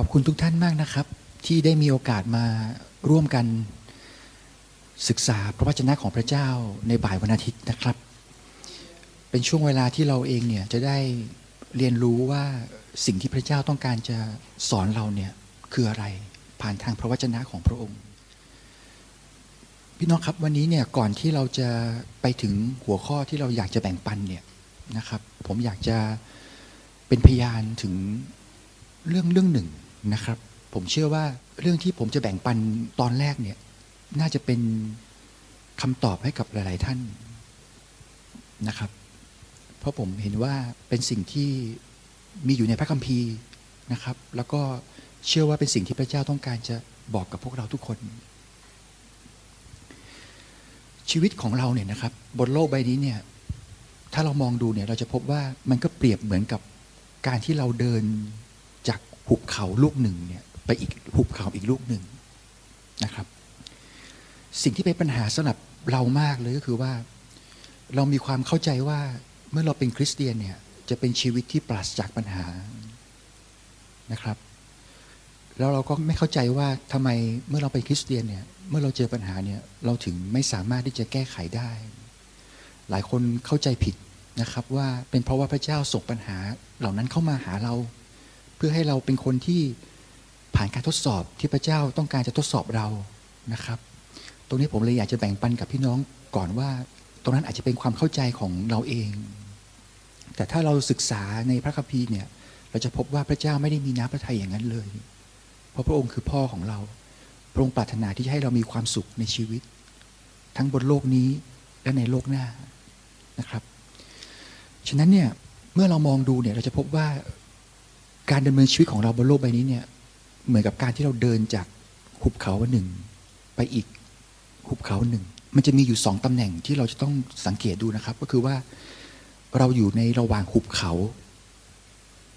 ขอบคุณทุกท่านมากนะครับ ที่ได้มีโอกาสมาร่วมกันศึกษาพระวจนะของพระเจ้าในบ่ายวันอาทิตย์นะครับ เป็นช่วงเวลาที่เราเองเนี่ยจะได้เรียนรู้ว่าสิ่งที่พระเจ้าต้องการจะสอนเราเนี่ยคืออะไรผ่านทางพระวจนะของพระองค์ พี่น้องครับวันนี้เนี่ยก่อนที่เราจะไปถึงหัวข้อที่เราอยากจะแบ่งปันเนี่ยนะครับ ผมอยากจะเป็นพยานถึงเรื่องเรื่องหนึ่ง นะครับ ผมเชื่อว่าเรื่องที่ผมจะแบ่งปันตอนแรกเนี่ย น่าจะเป็นคำตอบให้กับหลาย ๆ ท่านนะครับ เพราะผมเห็นว่าเป็นสิ่งที่มีอยู่ในพระคัมภีร์นะครับ แล้วก็เชื่อว่าเป็นสิ่งที่พระเจ้าต้องการจะบอกกับพวกเราทุกคน ชีวิตของเราเนี่ยนะครับ บนโลกใบนี้เนี่ย ถ้าเรามองดูเนี่ยเราจะพบว่ามันก็เปรียบเหมือนกับการที่เราเดิน หุบเขาลูกหนึ่งเนี่ยไปอีกหุบเขาอีกลูกหนึ่งนะครับ สิ่งที่เป็นปัญหาสำหรับเรามากเลยก็คือว่า เรามีความเข้าใจว่าเมื่อเราเป็นคริสเตียนเนี่ยจะเป็นชีวิตที่ปราศจากปัญหานะครับ แล้วเราก็ไม่เข้าใจว่าทำไมเมื่อเราเป็นคริสเตียนเนี่ยเมื่อเราเจอปัญหาเนี่ยเราถึงไม่สามารถที่จะแก้ไขได้ หลายคนเข้าใจผิดนะครับว่าเป็นเพราะว่าพระเจ้าส่งปัญหาเหล่านั้นเข้ามาหาเรา เพื่อให้เราเป็นคนที่ผ่านการทดสอบที่พระเจ้าต้องการจะทดสอบเรานะครับ ตรงนี้ผมเลยอยากจะแบ่งปันกับพี่น้องก่อนว่า ตรงนั้นอาจจะเป็นความเข้าใจของเราเอง แต่ถ้าเราศึกษาในพระคัมภีร์เนี่ย เราจะพบว่าพระเจ้าไม่ได้มีน้ำพระทัยอย่างนั้นเลย เพราะพระองค์คือพ่อของเรา พระองค์ปรารถนาที่จะให้เรามีความสุขในชีวิต ทั้งบนโลกนี้และในโลกหน้านะครับ ฉะนั้นเนี่ยเมื่อเรามองดูเนี่ยเราจะพบว่า การดำเนินชีวิตของเราบนโลกใบนี้เนี่ย เหมือนกับการที่เราเดินจากหุบเขาหนึ่ง ไปอีกหุบเขาหนึ่ง มันจะมีอยู่สองตำแหน่งที่เราจะต้องสังเกตดูนะครับ ก็คือว่าเราอยู่ในระหว่างหุบเขา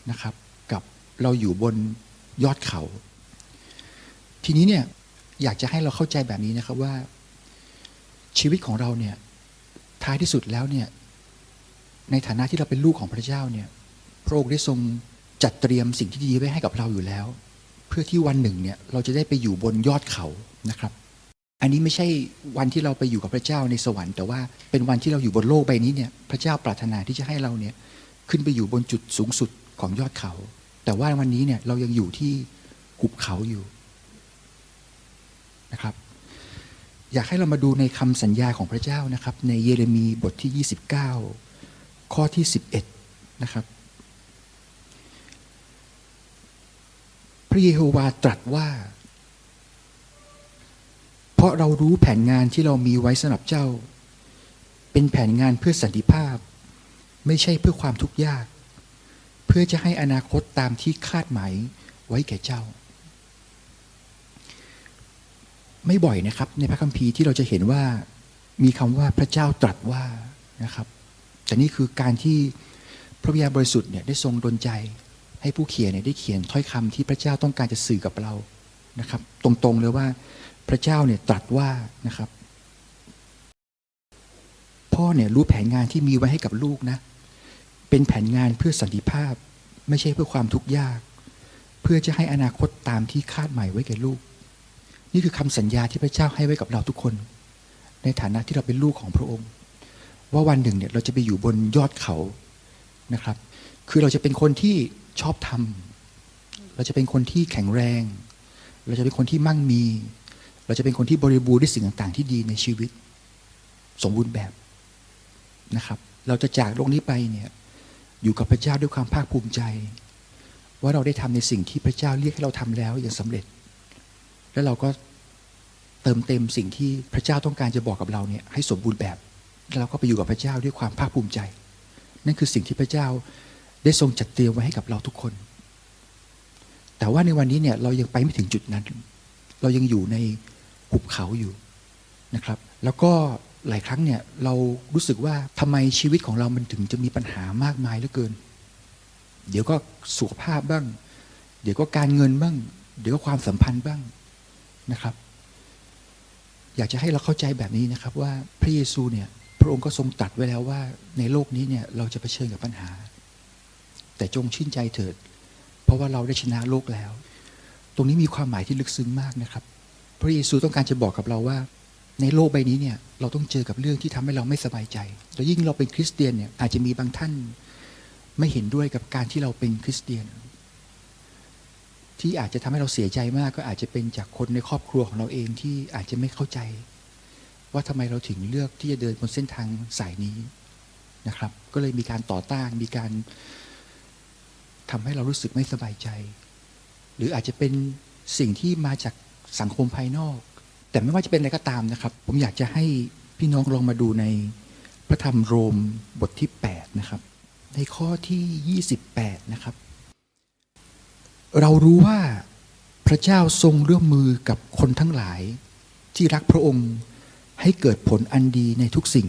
นะครับ กับเราอยู่บนยอดเขา ทีนี้เนี่ยอยากจะให้เราเข้าใจแบบนี้นะครับว่า ชีวิตของเราเนี่ยท้ายที่สุดแล้วเนี่ยในฐานะที่เราเป็นลูกของพระเจ้าเนี่ยพระองค์ได้ทรง จัดเตรียมสิ่งที่ดีไว้ให้กับเราอยู่แล้ว เพื่อที่วันหนึ่งเนี่ยเราจะได้ไปอยู่บนยอดเขานะครับ อันนี้ไม่ใช่วันที่เราไปอยู่กับพระเจ้าในสวรรค์แต่ว่าเป็นวันที่เราอยู่บนโลกใบนี้เนี่ยพระเจ้าปรารถนาที่จะให้เราเนี่ยขึ้นไปอยู่บนจุดสูงสุดของยอดเขา แต่ว่าวันนี้เนี่ยเรายังอยู่ที่หุบเขาอยู่นะครับอยากให้เรามาดูในคำสัญญาของพระเจ้านะครับ ในเยเรมีบทที่ 29 ข้อที่ 11 นะครับ พระเยโฮวาตรัสว่า เพราะเรารู้แผนงานที่เรามีไว้สำหรับเจ้า เป็นแผนงานเพื่อสันติภาพ ไม่ใช่เพื่อความทุกข์ยาก เพื่อจะให้อนาคตตามที่คาดหมายไว้แก่เจ้า ไม่บ่อยนะครับ ในพระคัมภีร์ที่เราจะเห็นว่ามีคำว่าพระเจ้าตรัสว่านะครับแต่นี่คือการที่พระวิญญาณบริสุทธิ์เนี่ยได้ทรงดลใจ ให้ผู้เขียนเนี่ยได้เขียนถ้อยคำที่พระเจ้าต้องการจะสื่อกับเรานะครับ ตรงๆเลยว่าพระเจ้าเนี่ยตรัสว่านะครับ พ่อเนี่ยรู้แผนงานที่มีไว้ให้กับลูกนะ เป็นแผนงานเพื่อสันติภาพ ไม่ใช่เพื่อความทุกข์ยาก เพื่อจะให้อนาคตตามที่คาดหมายไว้แก่ลูก นี่คือคำสัญญาที่พระเจ้าให้ไว้กับเราทุกคน ในฐานะที่เราเป็นลูกของพระองค์ ว่าวันหนึ่งเนี่ยเราจะไปอยู่บนยอดเขานะครับ คือเราจะเป็นคนที่ชอบทำเราจะเป็นคนที่แข็งแรง เราจะเป็นคนที่มั่งมี เราจะเป็นคนที่บริบูรณ์ด้วยสิ่งต่าง ๆ ที่ดีในชีวิต สมบูรณ์แบบนะครับ เราจะจากโลกนี้ไปเนี่ยอยู่กับพระเจ้าด้วยความภาคภูมิใจ ว่าเราได้ทำในสิ่งที่พระเจ้าเรียกให้เราทำแล้วอย่างสำเร็จ แล้วเราก็เติมเต็มสิ่งที่พระเจ้าต้องการจะบอกกับเราเนี่ยให้สมบูรณ์แบบ แล้วเราก็ไปอยู่กับพระเจ้าด้วยความภาคภูมิใจ นั่นคือสิ่งที่พระเจ้า ได้ทรงจัดเตรียมไว้ให้กับเราทุกคน แต่ว่าในวันนี้เนี่ยเรายังไปไม่ถึงจุดนั้น เรายังอยู่ในหุบเขาอยู่นะครับ แล้วก็หลายครั้งเนี่ยเรารู้สึกว่าทำไมชีวิตของเรามันถึงจะมีปัญหามากมายเหลือเกิน เดี๋ยวก็สุขภาพบ้าง เดี๋ยวก็การเงินบ้าง เดี๋ยวก็ความสัมพันธ์บ้างนะครับ อยากจะให้เราเข้าใจแบบนี้นะครับว่าพระเยซูเนี่ยพระองค์ก็ทรงตรัสไว้แล้วว่าในโลกนี้เนี่ยเราจะเผชิญกับปัญหา แต่จงชื่นใจเถิด เพราะว่าเราได้ชนะโลกแล้ว ตรงนี้มีความหมายที่ลึกซึ้งมากนะครับ พระเยซูต้องการจะบอกกับเราว่า ในโลกใบนี้เนี่ยเราต้องเจอกับเรื่องที่ทำให้เราไม่สบายใจแล้วยิ่งเราเป็นคริสเตียนเนี่ยอาจจะมีบางท่านไม่เห็นด้วยกับการที่เราเป็นคริสเตียน ที่อาจจะทำให้เราเสียใจมากก็อาจจะเป็นจากคนในครอบครัวของเราเองที่อาจจะไม่เข้าใจ ว่าทำไมเราถึงเลือกที่จะเดินบนเส้นทางสายนี้นะครับ ก็เลยมีการต่อต้านมีการ ทำให้เรารู้สึกไม่สบายใจ หรืออาจจะเป็นสิ่งที่มาจากสังคมภายนอก แต่ไม่ว่าจะเป็นอะไรก็ตามนะครับ ผมอยากจะให้พี่น้องลองมาดูในพระธรรมโรมบทที่ 8 นะครับ ในข้อที่ 28 นะครับ เรารู้ว่าพระเจ้าทรงร่วมมือกับคนทั้งหลาย ที่รักพระองค์ให้เกิดผลอันดีในทุกสิ่ง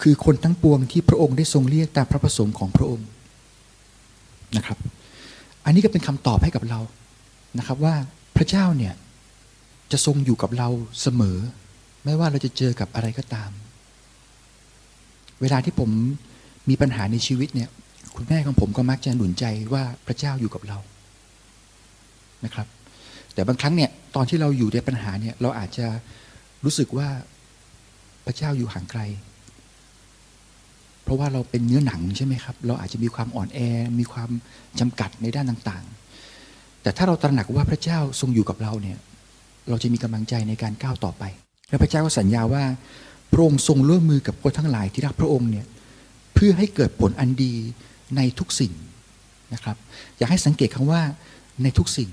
คือคนทั้งปวงที่พระองค์ได้ทรงเรียกตามพระประสงค์ของพระองค์ นะครับ อันนี้ก็เป็นคำตอบให้กับเรานะครับว่าพระเจ้าเนี่ยจะทรงอยู่กับเราเสมอ ไม่ว่าเราจะเจอกับอะไรก็ตาม เวลาที่ผมมีปัญหาในชีวิตเนี่ย คุณแม่ของผมก็มักจะหนุนใจว่าพระเจ้าอยู่กับเรานะครับ แต่บางครั้งเนี่ยตอนที่เราอยู่ในปัญหาเนี่ยเราอาจจะรู้สึกว่าพระเจ้าอยู่ห่างไกล เพราะว่าเราเป็นเนื้อหนังใช่ไหมครับ เราอาจจะมีความอ่อนแอ มีความจำกัดในด้านต่างๆ แต่ถ้าเราตระหนักว่าพระเจ้าทรงอยู่กับเราเนี่ย เราจะมีกำลังใจในการก้าวต่อไป และพระเจ้าก็สัญญาว่าพระองค์ทรงร่วมมือกับคนทั้งหลายที่รักพระองค์เนี่ย เพื่อให้เกิดผลอันดีในทุกสิ่งนะครับ อยากให้สังเกตคำว่าในทุกสิ่ง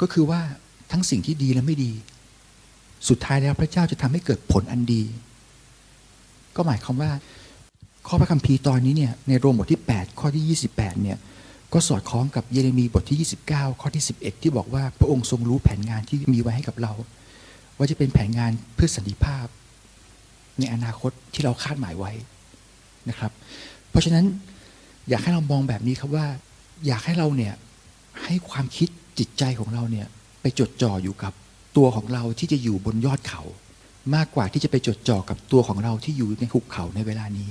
ก็คือว่าทั้งสิ่งที่ดีและไม่ดี สุดท้ายแล้วพระเจ้าจะทำให้เกิดผลอันดี ก็หมายความว่า ข้อพระคัมภีร์ตอนนี้เนี่ยในโรมบทที่ 8 ข้อที่ 28เนี่ยก็สอดคล้องกับเยเรมีบทที่ 29 ข้อที่ 11 ที่บอกว่าพระองค์ทรงรู้แผนงานที่มีไว้ให้กับเรา ว่าจะเป็นแผนงานเพื่อสันติภาพ ในอนาคตที่เราคาดหมายไว้นะครับ เพราะฉะนั้นอยากให้เรามองแบบนี้ครับว่า อยากให้เราเนี่ยให้ความคิดจิตใจของเราเนี่ยไปจดจ่ออยู่กับตัวของเราที่จะอยู่บนยอดเขา มากกว่าที่จะไปจดจ่อกับตัวของเราที่อยู่ในหุบเขาในเวลานี้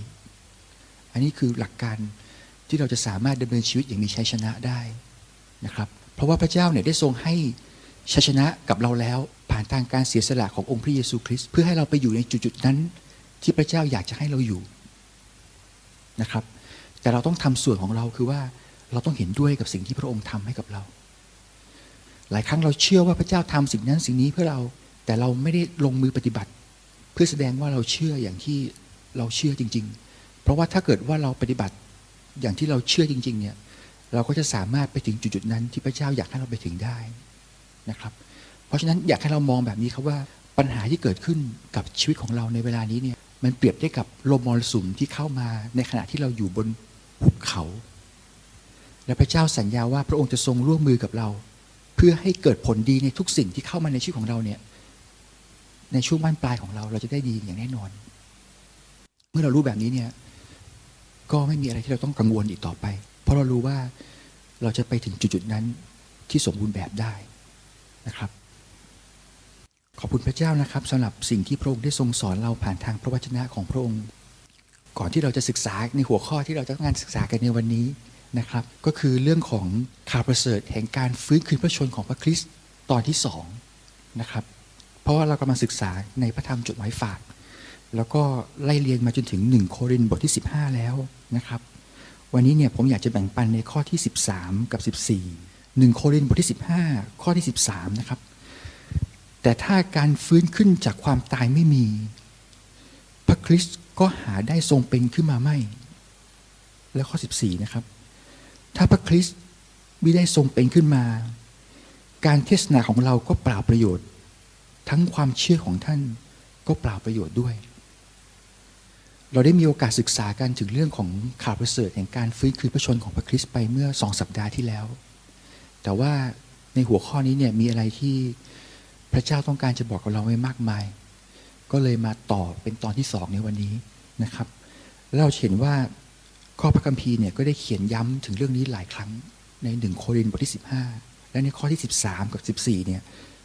อันนี้คือหลักการที่เราจะสามารถดำเนินชีวิตอย่างมีชัยชนะได้นะครับ เพราะว่าพระเจ้าเนี่ยได้ทรงให้ชัยชนะกับเราแล้ว ผ่านทางการเสียสละขององค์พระเยซูคริสต์เพื่อให้เราไปอยู่ในจุดๆนั้น ที่พระเจ้าอยากจะให้เราอยู่นะครับ แต่เราต้องทำส่วนของเราคือว่าเราต้องเห็นด้วยกับสิ่งที่พระองค์ทำให้กับเรา หลายครั้งเราเชื่อว่าพระเจ้าทำสิ่งนั้นสิ่งนี้เพื่อเรา แต่เราไม่ได้ลงมือปฏิบัติ เพื่อแสดงว่าเราเชื่ออย่างที่เราเชื่อจริง ๆ เพราะว่าถ้าเกิดว่าเราปฏิบัติอย่างที่เราเชื่อจริง ๆ เนี่ย เราก็จะสามารถไปถึงจุดๆนั้น ที่พระเจ้าอยากให้เราไปถึงได้นะครับ เพราะฉะนั้นอยากให้เรามองแบบนี้ครับว่าปัญหาที่เกิดขึ้นกับชีวิตของเราในเวลานี้เนี่ยมันเปรียบได้กับลมมรสุมที่เข้ามาในขณะที่เราอยู่บนหุบเขา และพระเจ้าสัญญาว่าพระองค์จะทรงร่วมมือกับเรา เพื่อให้เกิดผลดีในทุกสิ่งที่เข้ามาในชีวิตของเราเนี่ยในช่วงบ้านปลายของเราเราจะได้ดีอย่างแน่นอน เมื่อเรารู้แบบนี้เนี่ย ก็ไม่มีอะไรที่เราต้องกังวลอีกต่อไป เพราะเรารู้ว่าเราจะไปถึงจุดๆนั้นที่สมบูรณ์แบบได้นะครับ ขอบคุณพระเจ้านะครับสำหรับสิ่งที่พระองค์ได้ทรงสอนเราผ่านทางพระวจนะของพระองค์ ก่อนที่เราจะศึกษาในหัวข้อที่เราจะต้องการศึกษากันในวันนี้นะครับ ก็คือเรื่องของข่าวประเสริฐแห่งการฟื้นคืนพระชนของพระคริสต์ตอนที่สองนะครับ เพราะว่าเรากำลังศึกษาในพระธรรมจดหมายฝาก แล้วก็ไล่เรียงมาจนถึง 1 โครินธ์บทที่ 15 แล้วนะครับ วันนี้เนี่ยผมอยากจะแบ่งปันในข้อที่ 13 กับ 14 1 โครินธ์บทที่ 15 ข้อที่ 13 นะครับ แต่ถ้าการฟื้นขึ้นจากความตายไม่มี พระคริสต์ก็หาได้ทรงเป็นขึ้นมาไม่ แล้วข้อ 14 นะครับ ถ้าพระคริสต์ไม่ได้ทรงเป็นขึ้นมา การเทศนาของเราก็เปล่าประโยชน์ ทั้งความเชื่อของท่านก็เปล่าประโยชน์ด้วย เราได้มีโอกาสศึกษากันถึงเรื่องของข่าวประเสริฐแห่งการฟื้นคืนพระชนของพระคริสต์ไปเมื่อสองสัปดาห์ที่แล้ว แต่ว่าในหัวข้อนี้เนี่ยมีอะไรที่พระเจ้าต้องการจะบอกกับเราไว้มากมาย ก็เลยมาต่อเป็นตอนที่สองในวันนี้นะครับแล้วเราเห็นว่าข้อพระคัมภีร์เนี่ยก็ได้เขียนย้ำถึงเรื่องนี้หลายครั้งในหนึ่งโครินธ์บทที่ 15 และในข้อที่ 13 กับ 14เนี่ย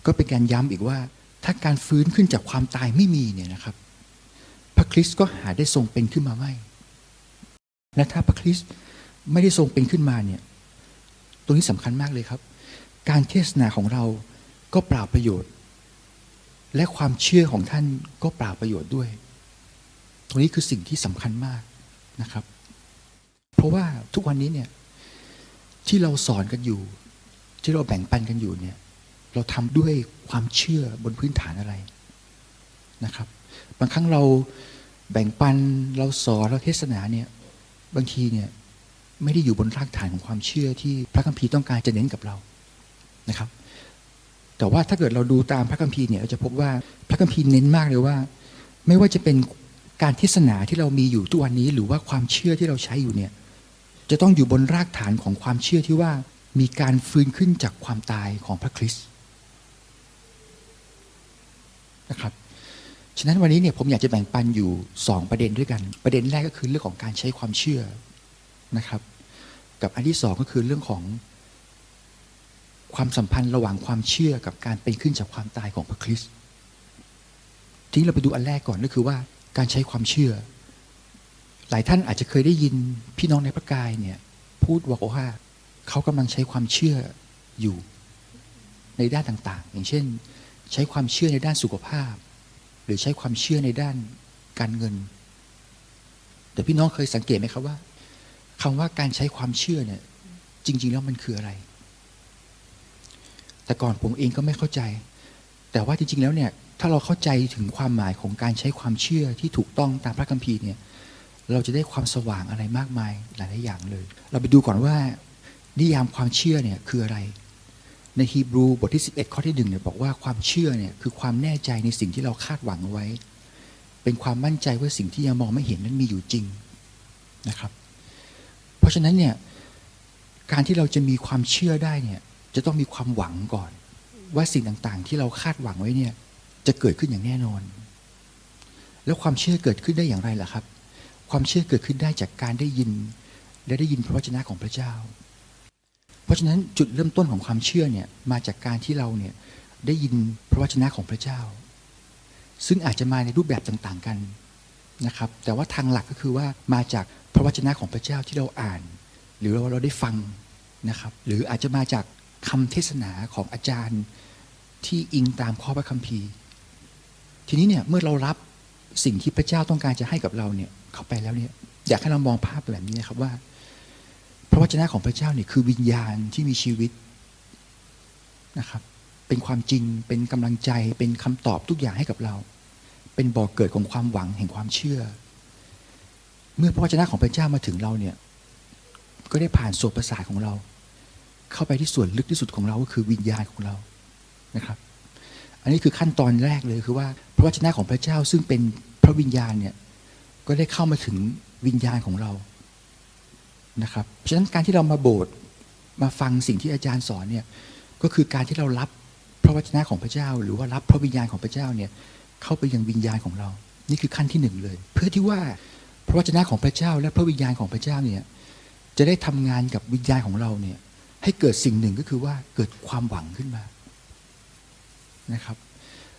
ก็เป็นการย้ำอีกว่าถ้าการฟื้นขึ้นจากความตายไม่มีเนี่ยนะครับ คริสต์ก็หาได้ทรงเป็นขึ้นมาไม่ และถ้าพระคริสต์ไม่ได้ทรงเป็นขึ้นมาเนี่ย ตรงนี้สำคัญมากเลยครับ การเทศนาของเราก็เปล่าประโยชน์ และความเชื่อของท่านก็เปล่าประโยชน์ด้วย ตรงนี้คือสิ่งที่สำคัญมากนะครับ เพราะว่าทุกวันนี้เนี่ยที่เราสอนกันอยู่ ที่เราแบ่งปันกันอยู่เนี่ย เราทำด้วยความเชื่อบนพื้นฐานอะไรนะครับ บางครั้งเรา แบ่งปันเราสอนเราเทศนาเนี่ยบางทีเนี่ยไม่ได้อยู่บนรากฐานของความเชื่อที่พระคัมภีร์ต้องการจะเน้นกับเรานะครับ แต่ว่าถ้าเกิดเราดูตามพระคัมภีร์เนี่ยเราจะพบว่าพระคัมภีร์เน้นมากเลยว่า ไม่ว่าจะเป็นการเทศนาที่เรามีอยู่ทุกวันนี้ หรือว่าความเชื่อที่เราใช้อยู่เนี่ยจะต้องอยู่บนรากฐานของความเชื่อที่ว่ามีการฟื้นขึ้นจากความตายของพระคริสต์นะครับ ฉะนั้นวันนี้เนี่ยผมอยากจะแบ่งปันอยู่ 2 ประเด็นด้วยกัน ประเด็นแรกก็คือเรื่องของการใช้ความเชื่อนะครับ กับอันที่สองก็คือเรื่องของความสัมพันธ์ระหว่างความเชื่อกับการเป็นขึ้นจากความตายของพระคริสต์ทีนี้เราไปดูอันแรกก่อนก็คือว่าการใช้ความเชื่อ หลายท่านอาจจะเคยได้ยินพี่น้องในพระกายเนี่ยพูดบอกว่าเขากำลังใช้ความเชื่ออยู่ในด้านต่างๆ อย่างเช่น ใช้ความเชื่อในด้านสุขภาพ รือใช้ความเชื่อในด้านการเงิน แต่พี่น้องเคยสังเกตไหมครับว่าคำว่าการใช้ความเชื่อเนี่ย จริง ๆ แล้วมันคืออะไร แต่ก่อนผมเองก็ไม่เข้าใจ แต่ว่าจริง ๆ แล้วเนี่ย ถ้าเราเข้าใจถึงความหมายของการใช้ความเชื่อที่ถูกต้องตามพระคัมภีร์เนี่ย เราจะได้ความสว่างอะไรมากมายหลายๆอย่างเลย เราไปดูก่อนว่า นิยามความเชื่อเนี่ยคืออะไร ในฮีบรูบทที่ 11 ข้อที่หนึ่งเนี่ยบอกว่าความเชื่อเนี่ยคือความแน่ใจในสิ่งที่เราคาดหวังเอาไว้ เป็นความมั่นใจว่าสิ่งที่ยังมองไม่เห็นนั้นมีอยู่จริงนะครับ เพราะฉะนั้นเนี่ยการที่เราจะมีความเชื่อได้เนี่ยจะต้องมีความหวังก่อน ว่าสิ่งต่างๆ ที่เราคาดหวังไว้เนี่ยจะเกิดขึ้นอย่างแน่นอน แล้วความเชื่อเกิดขึ้นได้อย่างไรล่ะครับ ความเชื่อเกิดขึ้นได้จากการได้ยิน และได้ยินพระวจนะของพระเจ้า ราะฉะนั้นจุดเริ่มต้นของความเชื่อเนี่ยมาจากการที่เราเนี่ยได้ยินพระวจนะของพระเจ้า ซึ่งอาจจะมาในรูปแบบต่างๆกันนะครับ แต่ว่าทางหลักก็คือว่ามาจากพระวจนะของพระเจ้าที่เราอ่าน หรือเราได้ฟังนะครับ หรืออาจจะมาจากคำเทศนาของอาจารย์ที่อิงตามข้อพระคัมภีร์ ทีนี้เนี่ยเมื่อเรารับสิ่งที่พระเจ้าต้องการจะให้กับเราเนี่ยเข้าไปแล้วเนี่ยอยากให้เรามองภาพแบบนี้นะครับว่า พระวจนะของพระเจ้าเนี่ยคือวิญญาณที่มีชีวิตนะครับ เป็นความจริงเป็นกำลังใจเป็นคำตอบทุกอย่างให้กับเรา เป็นบ่อกเกิดของความหวังแห่งความเชื่อ เมื่อพระวจนะของพระเจ้ามาถึงเราเนี่ยก็ได้ผ่านส่วนประสาทของเรา เข้าไปที่ส่วนลึกที่สุดของเราก็คือวิญญาณของเรานะครับ อันนี้คือขั้นตอนแรกเลยคือว่าพระวจนะของพระเจ้าซึ่งเป็นพระวิญญาณเนี่ยก็ได้เข้ามาถึงวิญญาณของเรา นะครับฉะนั้นการที่เรามาโบสถ์มาฟังสิ่งที่อาจารย์สอนเนี่ยก็คือการที่เรารับพระวจนะของพระเจ้า หรือว่ารับพระวิญญาณของพระเจ้าเนี่ยเข้าไปยังวิญญาณของเรา นี่คือขั้นที่หนึ่งเลย เพื่อที่ว่าพระวจนะของพระเจ้า และพระวิญญาณของพระเจ้าเนี่ยจะได้ทำงานกับวิญญาณของเราเนี่ยให้เกิดสิ่งหนึ่งก็คือว่าเกิดความหวังขึ้นมานะครับ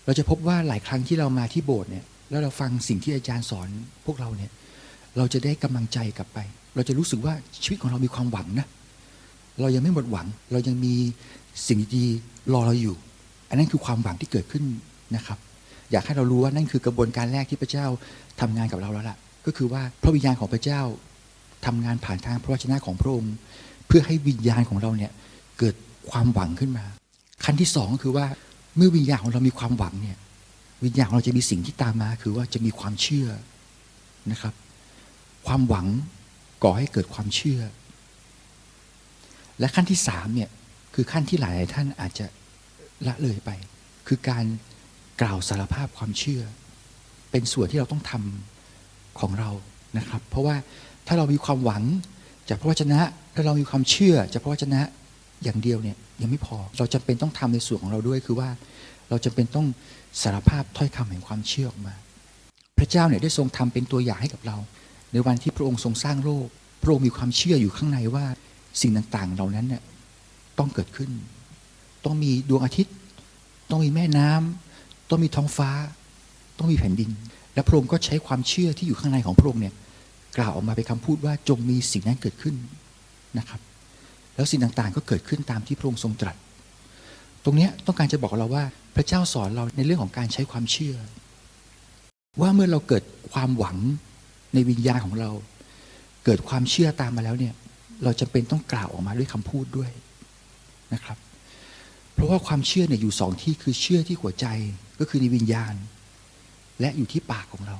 เราจะพบว่าหลายครั้งที่เรามาที่โบสถ์เนี่ยแล้วเราฟังสิ่งที่อาจารย์สอนพวกเราเนี่ยเราจะได้กำลังใจกลับไป เราจะรู้สึกว่าชีวิตของเรามีความหวังนะ เรายังไม่หมดหวัง เรายังมีสิ่งดีรอเราอยู่ อันนั้นคือความหวังที่เกิดขึ้นนะครับ อยากให้เรารู้ว่านั่นคือกระบวนการแรกที่พระเจ้าทำงานกับเราแล้วล่ะ ก็คือว่าพระวิญญาณของพระเจ้าทำงานผ่านทางพระวจนะของพระองค์ เพื่อให้วิญญาณของเราเนี่ยเกิดความหวังขึ้นมา ขั้นที่สองก็คือว่าเมื่อวิญญาณของเรามีความหวังเนี่ยวิญญาณของเราจะมีสิ่งที่ตามมา คือว่าจะมีความเชื่อนะครับ ความหวัง ก่อให้เกิดความเชื่อ และขั้นที่สามเนี่ยคือขั้นที่หลายท่านอาจจะละเลยไป คือการกล่าวสารภาพความเชื่อ เป็นส่วนที่เราต้องทำของเรานะครับ เพราะว่าถ้าเรามีความหวังจากพระวจนะถ้าเรามีความเชื่อจากพระวจนะอย่างเดียวเนี่ยยังไม่พอ เราจำเป็นต้องทำในส่วนของเราด้วย คือว่าเราจำเป็นต้องสารภาพถ้อยคำแห่งความเชื่อออกมา พระเจ้าเนี่ยได้ทรงทำเป็นตัวอย่างให้กับเรา ในวันที่พระองค์ทรงสร้างโลก พระองค์มีความเชื่ออยู่ข้างในว่าสิ่งต่างๆ เหล่านั้นเนี่ยต้องเกิดขึ้น ต้องมีดวงอาทิตย์ ต้องมีแม่น้ำต้องมีท้องฟ้า ต้องมีแผ่นดิน และพระองค์ก็ใช้ความเชื่อที่อยู่ข้างในของพระองค์เนี่ยกล่าวออกมาเป็นคำพูดว่าจงมีสิ่งนั้นเกิดขึ้นนะครับ แล้วสิ่งต่างๆ ก็เกิดขึ้นตามที่พระองค์ทรงตรัส ตรงนี้ต้องการจะบอกเราว่าพระเจ้าสอนเราในเรื่องของการใช้ความเชื่อ ว่าเมื่อเราเกิดความหวัง ในวิญญาณของเรา เกิดความเชื่อตามมาแล้วเนี่ย เราจำเป็นต้องกล่าวออกมาด้วยคำพูดด้วยนะครับ เพราะว่าความเชื่อเนี่ยอยู่สองที่คือเชื่อที่หัวใจก็คือในวิญญาณ และอยู่ที่ปากของเรา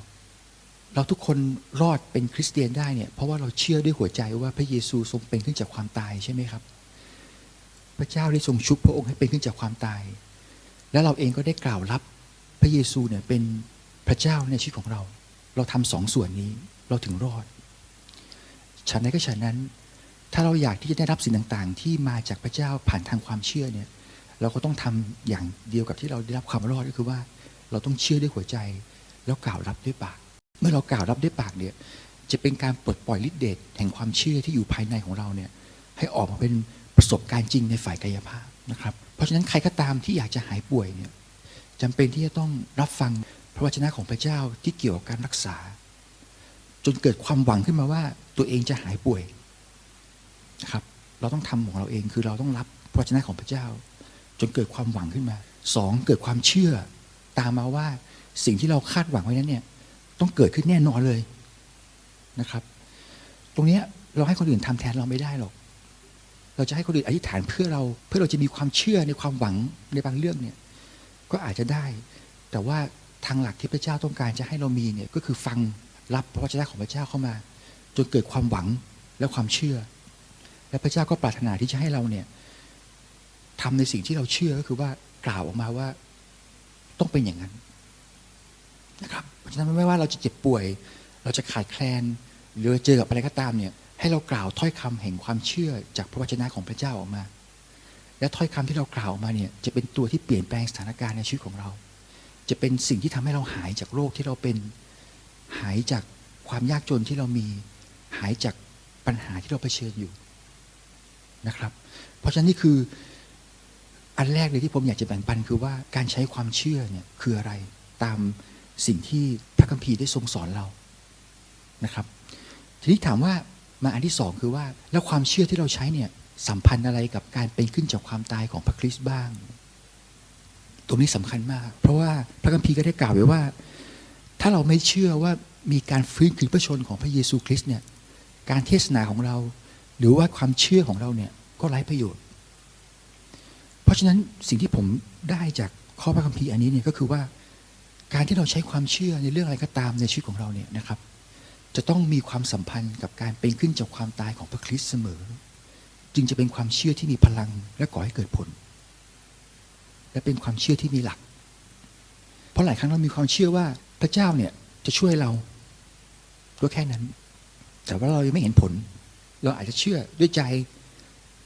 เราทุกคนรอดเป็นคริสเตียนได้เนี่ยเพราะว่าเราเชื่อด้วยหัวใจว่าพระเยซูทรงเป็นขึ้นจากความตายใช่ไหมครับ พระเจ้าได้ทรงชุบพระองค์ให้เป็นขึ้นจากความตาย และเราเองก็ได้กล่าวรับพระเยซูเนี่ยเป็นพระเจ้าในชีวิตของเรา เราทำสองส่วนนี้เราถึงรอด ฉันใดก็ฉันนั้น ถ้าเราอยากที่จะได้รับสิ่งต่าง ๆ ที่มาจากพระเจ้าผ่านทางความเชื่อเนี่ย เราก็ต้องทำอย่างเดียวกับที่เราได้รับความรอดก็คือว่า เราต้องเชื่อด้วยหัวใจ แล้วกล่าวรับด้วยปาก เมื่อเรากล่าวรับด้วยปากเนี่ยจะเป็นการปลดปล่อยฤทธิ์เดชแห่งความเชื่อที่อยู่ภายในของเราเนี่ยให้ออกมาเป็นประสบการณ์จริงในฝ่ายกายภาพนะครับ เพราะฉะนั้นใครก็ตามที่อยากจะหายป่วยเนี่ยจำเป็นที่จะต้องรับฟัง พระวจนะของพระเจ้าที่เกี่ยวกับการรักษา จนเกิดความหวังขึ้นมาว่าตัวเองจะหายป่วยนะครับเราต้องทำของเราเองคือเราต้องรับพระวจนะของพระเจ้า จนเกิดความหวังขึ้นมาสองเกิดความเชื่อ ตามมาว่าสิ่งที่เราคาดหวังไว้นั้นเนี่ยต้องเกิดขึ้นแน่นอนเลยนะครับ ตรงนี้เราให้คนอื่นทำแทนเราไม่ได้หรอกเราจะให้คนอื่นอธิษฐานเพื่อเรา เพื่อเราจะมีความเชื่อในความหวังในบางเรื่องเนี่ยก็อาจจะได้ แต่ว่า ทางหลักที่พระเจ้าต้องการจะให้เรามีเนี่ยก็คือฟังรับพระวจนะของพระเจ้าเข้ามา จนเกิดความหวังและความเชื่อ และพระเจ้าก็ปรารถนาที่จะให้เราเนี่ยทำในสิ่งที่เราเชื่อก็คือว่ากล่าวออกมาว่าต้องเป็นอย่างนั้นนะครับเพราะฉะนั้นไม่ว่าเราจะเจ็บป่วย เราจะขาดแคลน หรือเจอกับอะไรก็ตามเนี่ยให้เรากล่าวถ้อยคำแห่งความเชื่อจากพระวจนะของพระเจ้าออกมา และถ้อยคำที่เรากล่าวออกมาเนี่ยจะเป็นตัวที่เปลี่ยนแปลงสถานการณ์ในชีวิตของเรา จะเป็นสิ่งที่ทำให้เราหายจากโรคที่เราเป็น หายจากความยากจนที่เรามี หายจากปัญหาที่เราเผชิญอยู่นะครับ เพราะฉะนั้นนี่คืออันแรกเลยที่ผมอยากจะแบ่งปันคือว่าการใช้ความเชื่อเนี่ยคืออะไรตามสิ่งที่พระคัมภีร์ได้ทรงสอนเรานะครับ ทีนี้ถามว่ามาอันที่สองคือว่าแล้วความเชื่อที่เราใช้เนี่ยสัมพันธ์อะไรกับการเป็นขึ้นจากความตายของพระคริสต์บ้าง ตรงนี้สำคัญมาก เพราะว่าพระคัมภีร์ก็ได้กล่าวไว้ว่า ถ้าเราไม่เชื่อว่ามีการฟื้นคืนพระชนของพระเยซูคริสต์เนี่ยการเทศนาของเรา หรือว่าความเชื่อของเราเนี่ยก็ไร้ประโยชน์ เพราะฉะนั้นสิ่งที่ผมได้จากข้อพระคัมภีร์อันนี้เนี่ยก็คือว่าการที่เราใช้ความเชื่อในเรื่องอะไรก็ตามในชีวิตของเราเนี่ยนะครับ จะต้องมีความสัมพันธ์กับการเป็นขึ้นจากความตายของพระคริสต์เสมอ จึงจะเป็นความเชื่อที่มีพลังและก่อให้เกิดผล และเป็นความเชื่อที่มีหลัก เพราะหลายครั้งเรามีความเชื่อว่าพระเจ้าเนี่ยจะช่วยเราก็แค่นั้น แต่ว่าเรายังไม่เห็นผล เราอาจจะเชื่อด้วยใจ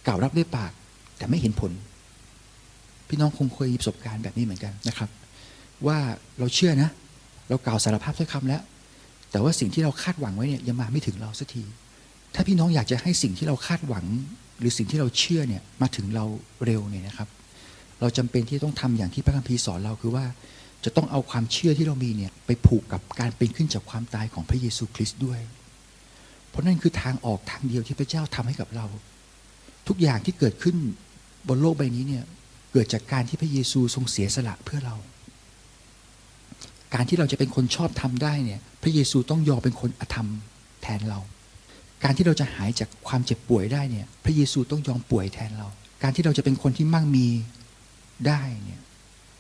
กล่าวรับด้วยปาก แต่ไม่เห็นผล พี่น้องคงเคยมีประสบการณ์แบบนี้เหมือนกันนะครับ ว่าเราเชื่อนะ เรากล่าวสารภาพด้วยคำแล้ว แต่ว่าสิ่งที่เราคาดหวังไว้เนี่ยยังมาไม่ถึงเราสักที ถ้าพี่น้องอยากจะให้สิ่งที่เราคาดหวัง หรือสิ่งที่เราเชื่อเนี่ยมาถึงเราเร็วเนี่ยนะครับ เราจำเป็นที่ต้องทำอย่างที่พระคัมภีร์สอนเราคือว่า จะต้องเอาความเชื่อที่เรามีเนี่ยไปผูกกับการเป็นขึ้นจากความตายของพระเยซูคริสต์ด้วย เพราะนั่นคือทางออกทางเดียวที่พระเจ้าทำให้กับเรา ทุกอย่างที่เกิดขึ้นบนโลกใบนี้เนี่ยเกิดจากการที่พระเยซูทรงเสียสละเพื่อเรา การที่เราจะเป็นคนชอบทำได้เนี่ยพระเยซูต้องยอมเป็นคนอธรรมแทนเรา การที่เราจะหายจากความเจ็บป่วยได้เนี่ยพระเยซูต้องยอมป่วยแทนเรา การที่เราจะเป็นคนที่มั่งมี ได้เนี่ย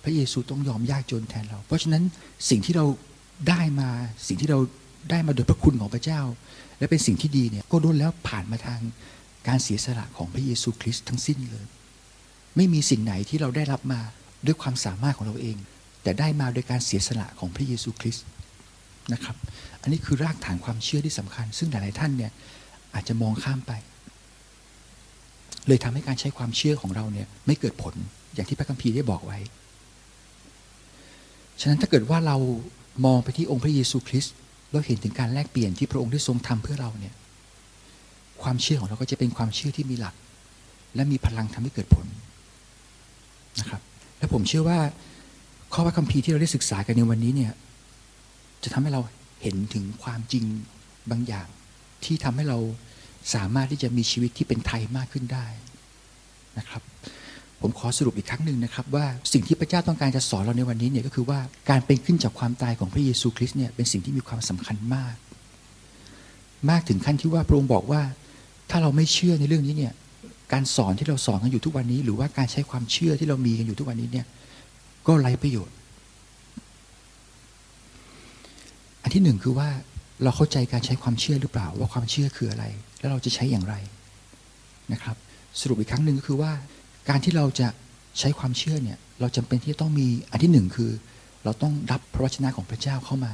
พระเยซูต้องยอมยากจนแทนเรา เพราะฉะนั้นสิ่งที่เราได้มาสิ่งที่เราได้มาโดยพระคุณของพระเจ้า และเป็นสิ่งที่ดีเนี่ยก็ล้วนแล้วผ่านมาทางการเสียสละของพระเยซูคริสต์ทั้งสิ้นเลย ไม่มีสิ่งไหนที่เราได้รับมาด้วยความสามารถของเราเอง แต่ได้มาโดยการเสียสละของพระเยซูคริสต์นะครับ อันนี้คือรากฐานความเชื่อที่สำคัญ ซึ่งหลายๆท่านเนี่ยอาจจะมองข้ามไป เลยทำให้การใช้ความเชื่อของเราเนี่ยไม่เกิดผลอย่างที่พระคัมภีร์ได้บอกไว้ ฉะนั้นถ้าเกิดว่าเรามองไปที่องค์พระเยซูคริสต์เราเห็นถึงการแลกเปลี่ยนที่พระองค์ได้ทรงทำเพื่อเราเนี่ยความเชื่อของเราก็จะเป็นความเชื่อที่มีหลัก และมีพลังทำให้เกิดผลนะครับ และผมเชื่อว่าข้อพระคัมภีร์ที่เราได้ศึกษากันในวันนี้เนี่ยจะทำให้เราเห็นถึงความจริงบางอย่างที่ทำให้เรา สามารถที่จะมีชีวิตที่เป็นไทยมากขึ้นได้นะครับ ผมขอสรุปอีกครั้งหนึ่งนะครับ ว่าสิ่งที่พระเจ้าต้องการจะสอนเราในวันนี้เนี่ยก็คือว่าการเป็นขึ้นจากความตายของพระเยซูคริสต์เนี่ยเป็นสิ่งที่มีความสำคัญมาก มากถึงขั้นที่ว่าพระองค์บอกว่า ถ้าเราไม่เชื่อในเรื่องนี้เนี่ยการสอนที่เราสอนกันอยู่ทุกวันนี้ หรือว่าการใช้ความเชื่อที่เรามีกันอยู่ทุกวันนี้เนี่ยก็ไร้ประโยชน์ อันที่หนึ่งคือว่า เราเข้าใจการใช้ความเชื่อหรือเปล่าว่าความเชื่อคืออะไร แล้วเราจะใช้อย่างไรนะครับ สรุปอีกครั้งหนึ่งก็คือว่า การที่เราจะใช้ความเชื่อเนี่ยเราจำเป็นที่จะต้องมีอันที่หนึ่งคือ เราต้องรับพระวจนะของพระเจ้าเข้ามา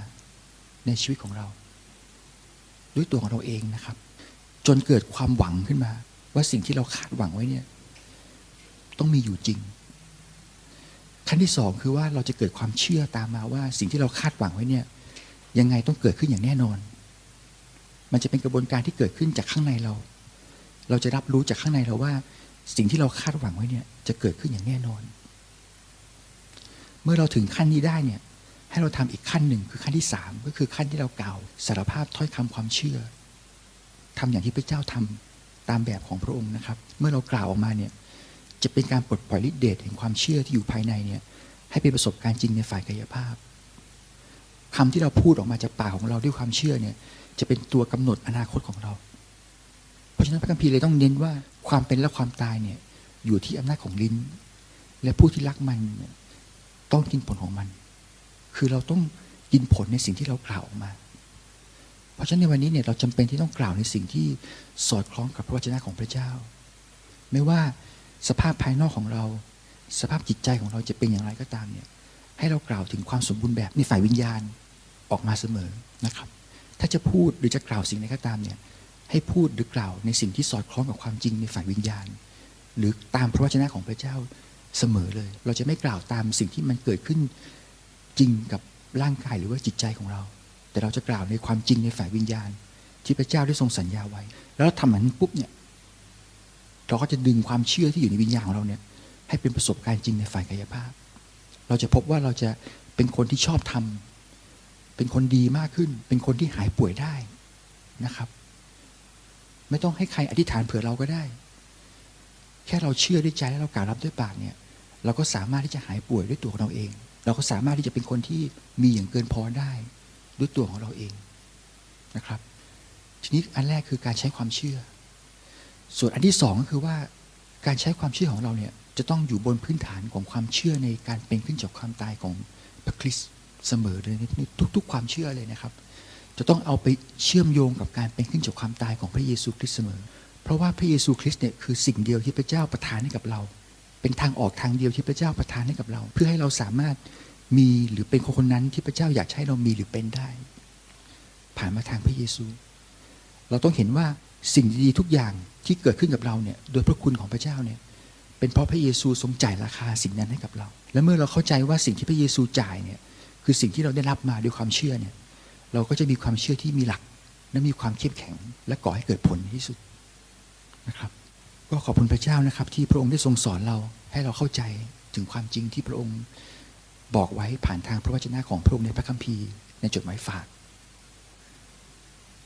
ในชีวิตของเรา ด้วยตัวของเราเองนะครับ จนเกิดความหวังขึ้นมา ว่าสิ่งที่เราคาดหวังไว้เนี่ยต้องมีอยู่จริง ขั้นที่สองคือว่าเราจะเกิดความเชื่อตามมาว่าสิ่งที่เราคาดหวังไว้เนี่ย ยังไงต้องเกิดขึ้นอย่างแน่นอน มันจะเป็นกระบวนการที่เกิดขึ้นจากข้างในเรา เราจะรับรู้จากข้างในเราว่า สิ่งที่เราคาดหวังไว้เนี่ยจะเกิดขึ้นอย่างแน่นอน เมื่อเราถึงขั้นนี้ได้เนี่ยให้เราทำอีกขั้นหนึ่งคือขั้นที่สามก็คือขั้นที่เรากล่าวสารภาพถ้อยคำความเชื่อทำอย่างที่พระเจ้าทำตามแบบของพระองค์นะครับ เมื่อเรากล่าวออกมาเนี่ยจะเป็นการปลดปล่อยฤทธิ์เดชแห่งความเชื่อที่อยู่ภายในเนี่ยให้เป็นประสบการณ์จริงในฝ่ายกายภาพ คำที่เราพูดออกมาจากปากของเราด้วยความเชื่อเนี่ย จะเป็นตัวกำหนดอนาคตของเรา เพราะฉะนั้นพระคัมภีร์เลยต้องเน้นว่าความเป็นและความตายเนี่ย อยู่ที่อำนาจของลิ้น และผู้ที่รักมันต้องกินผลของมัน คือเราต้องกินผลในสิ่งที่เรากล่าวออกมา เพราะฉะนั้นในวันนี้เนี่ยเราจำเป็นที่ต้องกล่าวในสิ่งที่สอดคล้องกับพระวจนะของพระเจ้า ไม่ว่าสภาพภายนอกของเรา สภาพจิตใจของเราจะเป็นอย่างไรก็ตามเนี่ย ให้เรากล่าวถึงความสมบูรณ์แบบในฝ่ายวิญญาณออกมาเสมอนะครับ ถ้าจะพูดหรือจะกล่าวสิ่งใดก็ตามเนี่ยให้พูดหรือกล่าวในสิ่งที่สอดคล้องกับความจริงในฝ่ายวิญญาณ หรือตามพระวจนะของพระเจ้าเสมอเลย เราจะไม่กล่าวตามสิ่งที่มันเกิดขึ้นจริงกับร่างกายหรือว่าจิตใจของเรา แต่เราจะกล่าวในความจริงในฝ่ายวิญญาณ ที่พระเจ้าได้ทรงสัญญาไว้ แล้วทำแบบนั้นปุ๊บเนี่ยเราก็จะดึงความเชื่อที่อยู่ในวิญญาณของเราเนี่ยให้เป็นประสบการณ์จริงในฝ่ายกายภาพ เราจะพบว่าเราจะเป็นคนที่ชอบทำเป็นคนดีมากขึ้น เป็นคนที่หายป่วยได้นะครับ ไม่ต้องให้ใครอธิษฐานเผื่อเราก็ได้ แค่เราเชื่อด้วยใจและเรากล่าวรับด้วยปากเนี่ยเราก็สามารถที่จะหายป่วยด้วยตัวของเราเอง เราก็สามารถที่จะเป็นคนที่มีอย่างเกินพอได้ ด้วยตัวของเราเองนะครับ ทีนี้อันแรกคือการใช้ความเชื่อ ส่วนอันที่สองก็คือว่า การใช้ความเชื่อของเราเนี่ยจะต้องอยู่บนพื้นฐานของความเชื่อในการเป็นขึ้นจากความตายของพระคริสต์เสมอเลยในทุก ๆ ความเชื่อเลยนะครับ จะต้องเอาไปเชื่อมโยงกับการเป็นขึ้นจากความตายของพระเยซูคริสต์เสมอ เพราะว่าพระเยซูคริสต์เนี่ยคือสิ่งเดียวที่พระเจ้าประทานให้กับเรา เป็นทางออกทางเดียวที่พระเจ้าประทานให้กับเรา เพื่อให้เราสามารถมีหรือเป็นคนคนนั้นที่พระเจ้าอยากให้เรามีหรือเป็นได้ ผ่านมาทางพระเยซู เราต้องเห็นว่า สิ่งดีๆทุกอย่างที่เกิดขึ้นกับเราเนี่ยโดยพระคุณของพระเจ้าเนี่ยเป็นเพราะพระเยซูทรงจ่ายราคาสิ่งนั้นให้กับเรา และเมื่อเราเข้าใจว่าสิ่งที่พระเยซูจ่ายเนี่ยคือสิ่งที่เราได้รับมาด้วยความเชื่อเนี่ยเราก็จะมีความเชื่อที่มีหลักและมีความเข้มแข็ง และก่อให้เกิดผลที่สุดนะครับ ก็ขอบคุณพระเจ้านะครับ ที่พระองค์ได้ทรงสอนเราให้เราเข้าใจถึงความจริงที่พระองค์บอกไว้ผ่านทางพระวจนะของพระองค์ในพระคัมภีร์ในจดหมายฝาก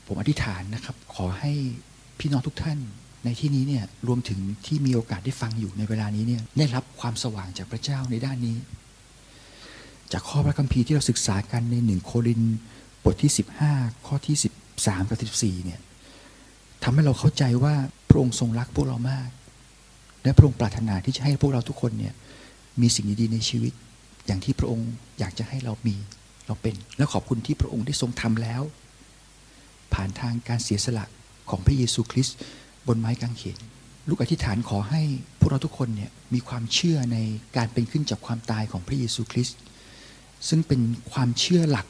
ผมอธิษฐานนะครับ ขอให้พี่น้องทุกท่านในที่นี้เนี่ยรวมถึงที่มีโอกาสได้ฟังอยู่ในเวลานี้เนี่ยได้รับความสว่างจากพระเจ้าในด้านนี้ จากข้อพระคัมภีร์ที่เราศึกษากันในหนึ่งโครินบทที่ 15 ข้อที่ 13 กับ14เนี่ยทำให้เราเข้าใจว่าพระองค์ทรงรักพวกเรามาก และพระองค์ปรารถนาที่จะให้พวกเราทุกคนเนี่ยมีสิ่งดีๆในชีวิต อย่างที่พระองค์อยากจะให้เรามีเราเป็น และขอบคุณที่พระองค์ได้ทรงทำแล้ว ผ่านทางการเสียสละของพระเยซูคริสต์บนไม้กางเขนลูกอธิษฐานขอให้พวกเราทุกคนเนี่ยมีความเชื่อในการเป็นขึ้นจากความตายของพระเยซูคริสต์ซึ่งเป็นความเชื่อหลัก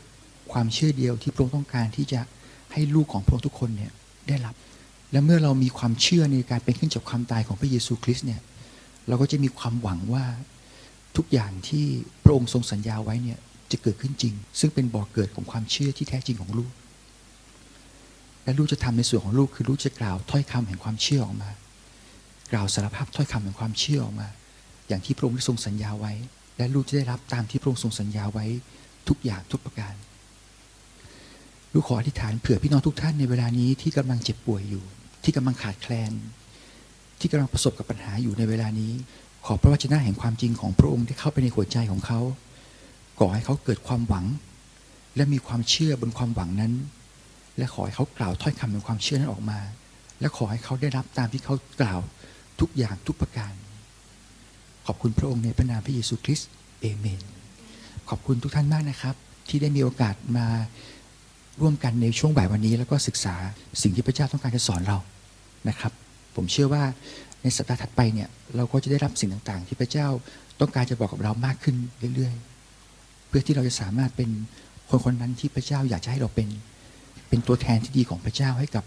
ความเชื่อเดียวที่พระองค์ต้องการที่จะให้ลูกของพระองค์ทุกคนเนี่ยได้รับ และเมื่อเรามีความเชื่อในการเป็นขึ้นจากความตายของพระเยซูคริสต์เนี่ยเราก็จะมีความหวังว่าทุกอย่างที่พระองค์ทรงสัญญาไว้เนี่ยจะเกิดขึ้นจริง ซึ่งเป็นบ่อกเกิดของความเชื่อที่แท้จริงของลูก และลูกจะทำในส่วนของลูกคือลูกจะกล่าวถ้อยคำแห่งความเชื่อออกมา กล่าวสารภาพถ้อยคำแห่งความเชื่อออกมา อย่างที่พระองค์ได้ทรงสัญญาไว้ และลูกจะได้รับตามที่พระองค์ทรงสัญญาไว้ทุกอย่างทุกประการ ลูกขออธิษฐานเผื่อพี่น้องทุกท่านในเวลานี้ที่กำลังเจ็บป่วยอยู่ ที่กำลังขาดแคลน ที่กำลังประสบกับปัญหาอยู่ในเวลานี้ ขอพระวจนะแห่งความจริงของพระองค์ที่เข้าไปในหัวใจของเขาก่อให้เขาเกิดความหวัง และมีความเชื่อบนความหวังนั้น และขอให้เขากล่าวถ้อยคำแห่งความเชื่อนั้นออกมา และขอให้เขาได้รับตามที่เขากล่าวทุกอย่างทุกประการ ขอบคุณพระองค์ในพระนามพระเยซูคริสต์เอเมน ขอบคุณทุกท่านมากนะครับ ที่ได้มีโอกาสมาร่วมกันในช่วงบ่ายวันนี้ แล้วก็ศึกษาสิ่งที่พระเจ้าต้องการจะสอนเรานะครับ ผมเชื่อว่าในสัปดาห์ถัดไปเนี่ยเราก็จะได้รับสิ่งต่างๆ ที่พระเจ้าต้องการจะบอกกับเรามากขึ้นเรื่อยๆ เพื่อที่เราจะสามารถเป็นคนคนนั้นที่พระเจ้าอยากจะให้เราเป็น เป็นตัวแทนที่ดีของพระเจ้าให้กับ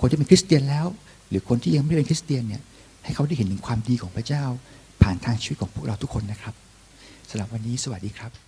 คนที่เป็นคริสเตียนแล้ว หรือคนที่ยังไม่ได้เป็นคริสเตียนเนี่ยให้เขาได้เห็นถึงความดีของพระเจ้า ผ่านทางชีวิตของพวกเราทุกคนนะครับสำหรับวันนี้สวัสดีครับ